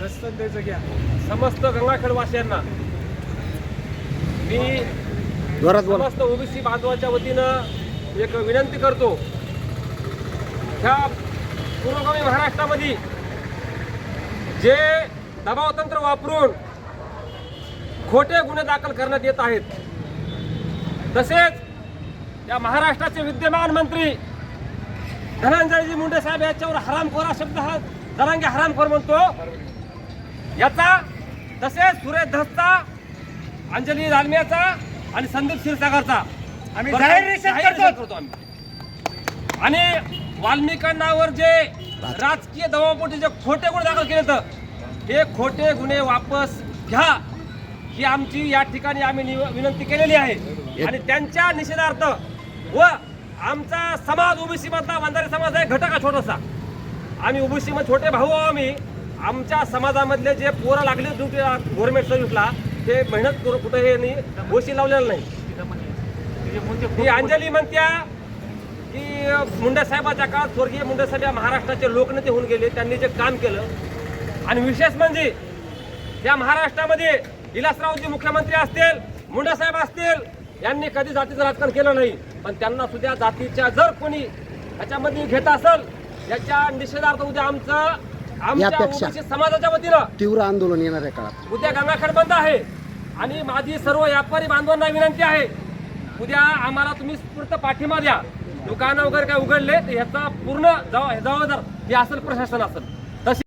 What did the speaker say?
दस्तक द्यायचं घ्या. समस्त गंगाखेडवासियांना. मी समस्त ओबीसी बांधवाच्या वतीनं एक विनंती करतो. ह्या पुरोगामी महाराष्ट्रामध्ये जे दबाव तंत्र वापरून खोटे गुन्हे दाखल करण्यात येत आहेत तसेच या महाराष्ट्राचे विद्यमान मंत्री धनंजयजी मुंडे साहेब याच्यावर हरामखोर शब्द हा जरांगे हरामखोर म्हणतो. याचा तसेच सुरेश धसचा अंजली दालमियाचा आणि संदीप क्षीरसागरचा. आम्ही जाहीर निषेध करतो. आम्ही. आणि वाल्मिकांनावर जे राजकीय दबावपोटी जे खोटे गुन्हे दाखल केले तर हे खोटे गुन्हे वापस घ्या. ही आमची या ठिकाणी आम्ही विनंती केलेली आहे. आणि त्यांच्या निषेधार्थ व आमचा समाज ओबीसी मधला वंजारी समाज आहे घटक आहे छोटासा. आम्ही ओबीसी मध्ये छोटे भाऊ आहो आम्ही. आमच्या समाजामधले जे पोरं लागले ड्युटी गव्हर्नमेंट सर्व्हिसला ते मेहनत करू कुठे हे नाही गोशी लावलेलं नाही. ही अंजली म्हणत्या की मुंडे साहेबाच्या काळात स्वर्गीय मुंडे साहेब या महाराष्ट्राचे लोकनेते होऊन गेले त्यांनी जे काम केलं. आणि विशेष म्हणजे या महाराष्ट्रामध्ये विलासरावजी मुख्यमंत्री असतील मुंडे साहेब असतील यांनी कधी जातीचं राजकारण केलं नाही. पण त्यांना सुद्धा जातीच्या जर कोणी याच्यामध्ये घेत असेल याच्या निषेधार्थ उद्या आमचं यापेक्षा. समाजाच्या वतीनं तीव्र आंदोलन येणाऱ्या काळात. उद्या गंगाखेड बंद आहे आणि माझी सर्व व्यापारी बांधवांना विनंती आहे. उद्या आम्हाला तुम्ही स्फूर्त पाठिंबा द्या. दुकानं वगैरे काय उघडले तर ह्याचा पूर्ण जबाब- जबाबदार हे असेल प्रशासन असेल. तशी